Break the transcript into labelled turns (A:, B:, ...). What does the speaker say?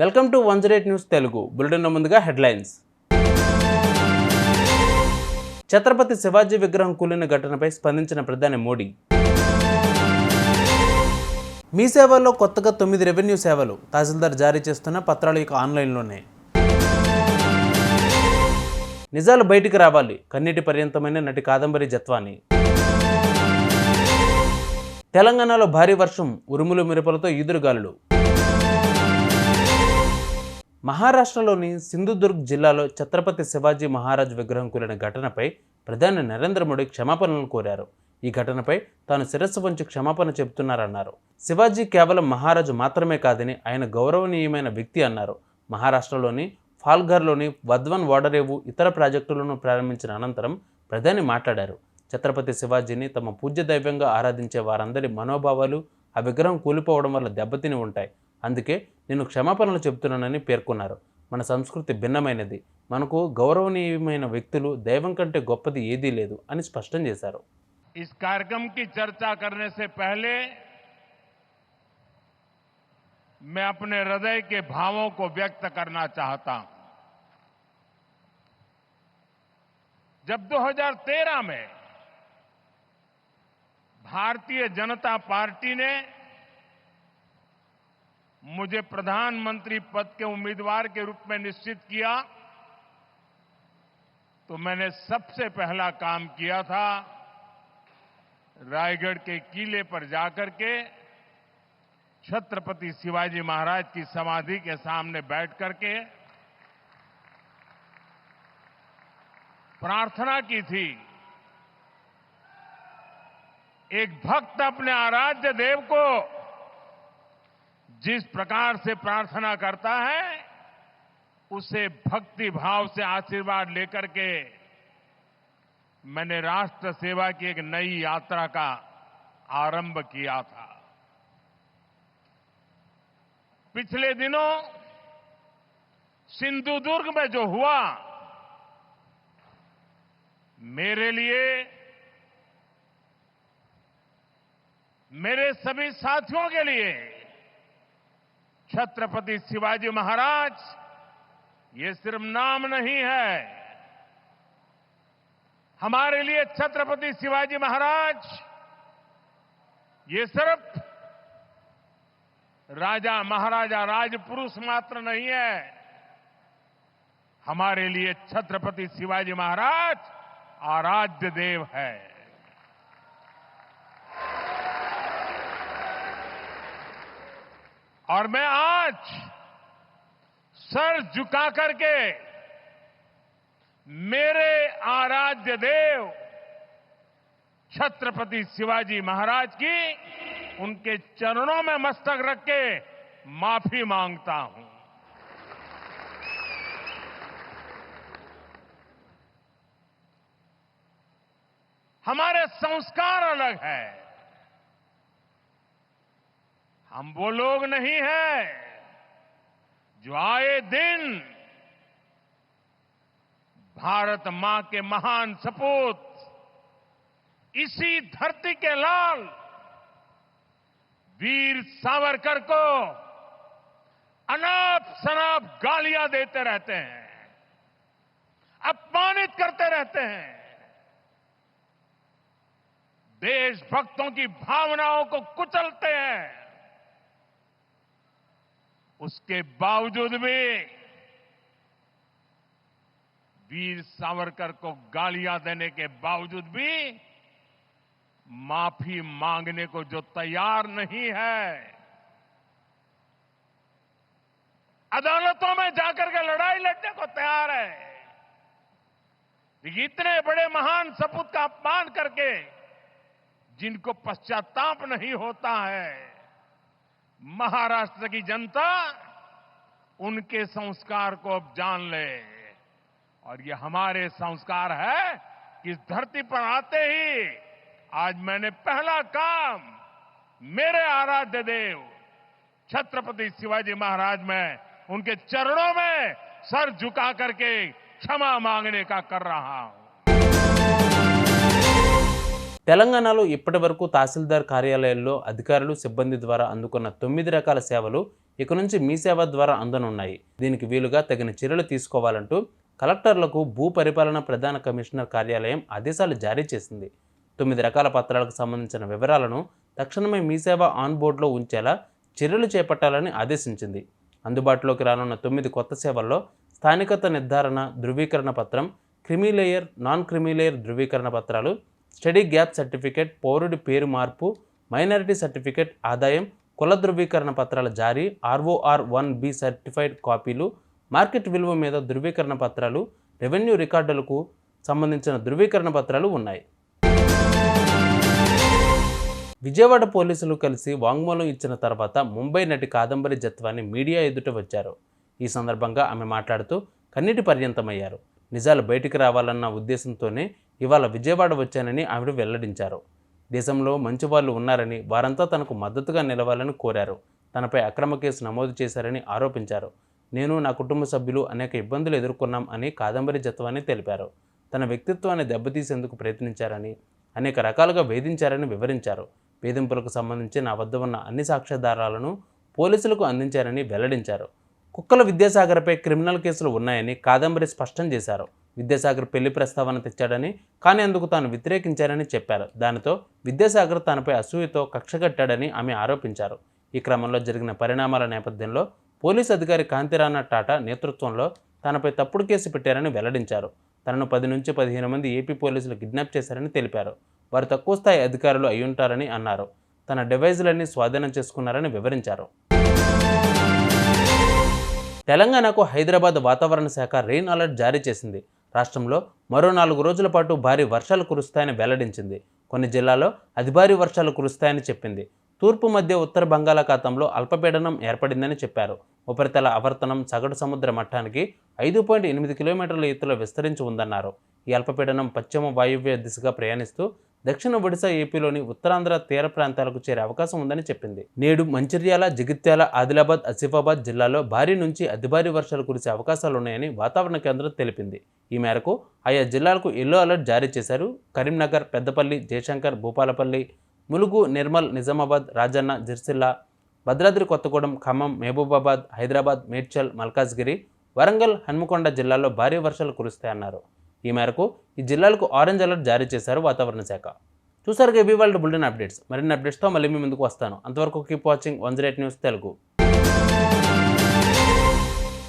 A: Welcome to one zero eight news Telugu. Bulletin ముందుగా headlines. Chhatrapati Shivaji విగ్రహం కూలిన ఘటనపై స్పందించిన ప్రధాని మోడీ. మీ సేవల్లో కొత్తగా తొమ్మిది రెవెన్యూ సేవలు తహసీల్దార్ జారీ చేస్తున్న పత్రాలు ఇక ఆన్లైన్లోనే. నిజాలు బయటికి రావాలి. కన్నీటి పర్యంతమైన నటి కాదంబరి జత్వాని. తెలంగాణలో భారీ వర్షం ఉరుములు మిరపలతో ఈదురుగాలులు. మహారాష్ట్రలోని సింధుదుర్గ్ జిల్లాలో ఛత్రపతి శివాజీ మహారాజ్ విగ్రహం కూలిన ఘటనపై ప్రధాని నరేంద్ర మోడీ క్షమాపణలు కోరారు. ఈ ఘటనపై తాను శిరస్సు వంచి క్షమాపణ చెబుతున్నారన్నారు. శివాజీ కేవలం మహారాజు మాత్రమే కాదని ఆయన గౌరవనీయమైన వ్యక్తి అన్నారు. మహారాష్ట్రలోని ఫాల్ఘర్లోని వద్వన్ ఓడరేవు ఇతర ప్రాజెక్టులను ప్రారంభించిన అనంతరం ప్రధాని మాట్లాడారు. ఛత్రపతి శివాజీని తమ పూజ్య దైవంగా ఆరాధించే వారందరి మనోభావాలు ఆ విగ్రహం కూలిపోవడం వల్ల దెబ్బతిని ఉంటాయి. అందుకే నేను క్షమాపణలు చెబుతున్నానని పేర్కొన్నారు మన సంస్కృతి భిన్నమైనది మనకు గౌరవనీయమైన వ్యక్తులు దైవం కంటే గొప్పది ఏదీ లేదు అని స్పష్టం చేశారు
B: इस कार्यक्रम की चर्चा करने से पहले मैं अपने हृदय के भावों को व्यक्त करना चाहता हूं जब 2013 में भारतीय जनता पार्टी ने मुझे प्रधानमंत्री पद के उम्मीदवार के रूप में निश्चित किया तो मैंने सबसे पहला काम किया था रायगढ़ के किले पर जाकर के छत्रपति शिवाजी महाराज की समाधि के सामने बैठ करके प्रार्थना की थी। एक भक्त अपने आराध्य देव को जिस प्रकार से प्रार्थना करता है, उसे भक्ति भाव से आशीर्वाद लेकर के मैंने राष्ट्र सेवा की एक नई यात्रा का आरंभ किया था। पिछले दिनों सिंधुदुर्ग में जो हुआ, मेरे लिए, मेरे सभी साथियों के लिए छत्रपति शिवाजी महाराज, ये सिर्फ़ नाम नहीं है। हमारे लिए छत्रपति शिवाजी महाराज, ये सिर्फ़ राजा महाराजा राजपुरुष मात्र नहीं है। हमारे लिए छत्रपति शिवाजी महाराज आराध्य देव है। और मैं आज सर झुका करके मेरे आराध्य देव छत्रपति शिवाजी महाराज की उनके चरणों में मस्तक रख के माफ़ी माँगता हूँ। हमारे संस्कार अलग है। हम वो लोग नहीं हैं जो आए दिन भारत माँ के महान सपूत इसी धरती के लाल वीर सावरकर को अनाप शनाप गालियाँ देते रहते हैं, अपमानित करते रहते हैं। देशभक्तों की भावनाओं को कुचलते हैं। उसके बावजूद भी वीर सावरकर को गालियाँ देने के बावजूद भी माफ़ी मांगने को जो तैयार नहीं है, अदालतों में जाकर के लड़ाई लड़ने को तैयार है। इतने बड़े महान सपूत का अपमान करके जिनको पश्चाताप नहीं होता है महाराष्ट्र की जनता उनके संस्कार को अब जान ले। और ये हमारे संस्कार है कि इस धरती पर आते ही आज मैंने पहला काम मेरे आराध्य देव, छत्रपति शिवाजी महाराज में उनके चरणों में सर झुका करके क्षमा मांगने का कर रहा हूँ।
A: తెలంగాణలో ఇప్పటి వరకు తహసీల్దార్ కార్యాలయాల్లో అధికారులు సిబ్బంది ద్వారా అందుకున్న తొమ్మిది రకాల సేవలు ఇక నుంచి మీ సేవ ద్వారా అందనున్నాయి. దీనికి వీలుగా తగిన చర్యలు తీసుకోవాలంటూ కలెక్టర్లకు భూ పరిపాలన ప్రధాన కమిషనర్ కార్యాలయం ఆదేశాలు జారీ చేసింది. తొమ్మిది రకాల పత్రాలకు సంబంధించిన వివరాలను తక్షణమే మీ సేవ ఆన్ బోర్డులో ఉంచేలా చర్యలు చేపట్టాలని ఆదేశించింది. అందుబాటులోకి రానున్న తొమ్మిది కొత్త సేవల్లో స్థానికత నిర్ధారణ ధృవీకరణ పత్రం క్రిమిలేయర్ నాన్ క్రిమిలేయర్ ధృవీకరణ పత్రాలు స్టడీ గ్యాప్ సర్టిఫికేట్ పౌరుడి పేరు మార్పు మైనారిటీ సర్టిఫికేట్ ఆదాయం కుల ధృవీకరణ పత్రాల జారీ ROR one B certified copies market విలువ మీద ధృవీకరణ పత్రాలు రెవెన్యూ రికార్డులకు సంబంధించిన ధృవీకరణ పత్రాలు ఉన్నాయి. విజయవాడ పోలీసులు కలిసి వాంగ్మూలం ఇచ్చిన తర్వాత ముంబై నటి కాదంబరి జత్వాన్ని మీడియా ఎదుట వచ్చారు. ఈ సందర్భంగా ఆమె మాట్లాడుతూ కన్నీటి పర్యంతమయ్యారు. నిజాలు బయటికి రావాలన్న ఉద్దేశంతోనే ఇవాళ విజయవాడ వచ్చానని ఆవిడ వెల్లడించారు. దేశంలో మంచి వాళ్ళు ఉన్నారని వారంతా తనకు మద్దతుగా నిలవాలని కోరారు. తనపై అక్రమ కేసు నమోదు చేశారని ఆరోపించారు. నేను నా కుటుంబ సభ్యులు అనేక ఇబ్బందులు ఎదుర్కొన్నాం అని కాదంబరి జత్వాని తెలిపారు. తన వ్యక్తిత్వాన్ని దెబ్బతీసేందుకు ప్రయత్నించారని అనేక రకాలుగా వేధించారని వివరించారు. వేధింపులకు సంబంధించి నా వద్ద ఉన్న అన్ని సాక్ష్యాధారాలను పోలీసులకు అందించారని వెల్లడించారు. కుక్కల విద్యాసాగర్పై క్రిమినల్ కేసులు ఉన్నాయని కాదంబరి స్పష్టం చేశారు. విద్యాసాగర్ పెళ్ళి ప్రస్తావన తెచ్చాడని కానీ అందుకు తాను వ్యతిరేకించారని చెప్పారు. దానితో విద్యాసాగర్ తనపై అసూయతో కక్షగట్టాడని ఆమె ఆరోపించారు. ఈ క్రమంలో జరిగిన పరిణామాల నేపథ్యంలో పోలీస్ అధికారి కాంతిరాణా టాటా నేతృత్వంలో తనపై తప్పుడు కేసు పెట్టారని వెల్లడించారు. తనను పది నుంచి పదిహేను మంది ఏపీ పోలీసులు కిడ్నాప్ చేశారని తెలిపారు. వారు తక్కువ స్థాయి అధికారులు అయ్యుంటారని అన్నారు. తన డివైజులన్నీ స్వాధీనం చేసుకున్నారని వివరించారు. తెలంగాణకు హైదరాబాద్ వాతావరణ శాఖ రెయిన్ అలర్ట్ జారీ చేసింది. రాష్ట్రంలో మరో నాలుగు రోజుల పాటు భారీ వర్షాలు కురుస్తాయని వెల్లడించింది. కొన్ని జిల్లాల్లో అతి భారీ వర్షాలు కురుస్తాయని చెప్పింది. తూర్పు మధ్య ఉత్తర బంగాళాఖాతంలో అల్పపీడనం ఏర్పడిందని చెప్పారు. ఉపరితల ఆవర్తనం సగటు సముద్ర మట్టానికి ఐదు పాయింట్ ఎనిమిది కిలోమీటర్ల ఎత్తులో విస్తరించి ఉందన్నారు. ఈ అల్పపీడనం పశ్చిమ వాయువ్య దిశగా ప్రయాణిస్తూ దక్షిణ ఒడిశా ఏపీలోని ఉత్తరాంధ్ర తీర ప్రాంతాలకు చేరే అవకాశం ఉందని చెప్పింది. నేడు మంచిర్యాల జగిత్యాల ఆదిలాబాద్ ఆసిఫాబాద్ జిల్లాలో భారీ నుంచి అతి భారీ వర్షాలు కురిసే అవకాశాలున్నాయని వాతావరణ కేంద్రం తెలిపింది. ఈ మేరకు ఆయా జిల్లాలకు ఎల్లో అలర్ట్ జారీ చేశారు. కరీంనగర్ పెద్దపల్లి జయశంకర్ భూపాలపల్లి ములుగు నిర్మల్ నిజామాబాద్ రాజన్న జిర్సిల్లా భద్రాద్రి కొత్తగూడెం ఖమ్మం మహబూబాబాద్ హైదరాబాద్ మేడ్చల్ మల్కాజ్గిరి వరంగల్ హన్మకొండ జిల్లాల్లో భారీ వర్షాలు కురుస్తాయన్నారు. ఈ మేరకు ఈ జిల్లాలకు ఆరెంజ్ అలర్ట్ జారీ చేశారు వాతావరణ శాఖ. చూసారుగా ఇవి వాళ్ళ బులెటిన్ అప్డేట్స్ మరిన్ని అప్డేట్స్తో మళ్ళీ మీ ముందుకు వస్తాను. అంతవరకు keep watching one zero eight news Telugu.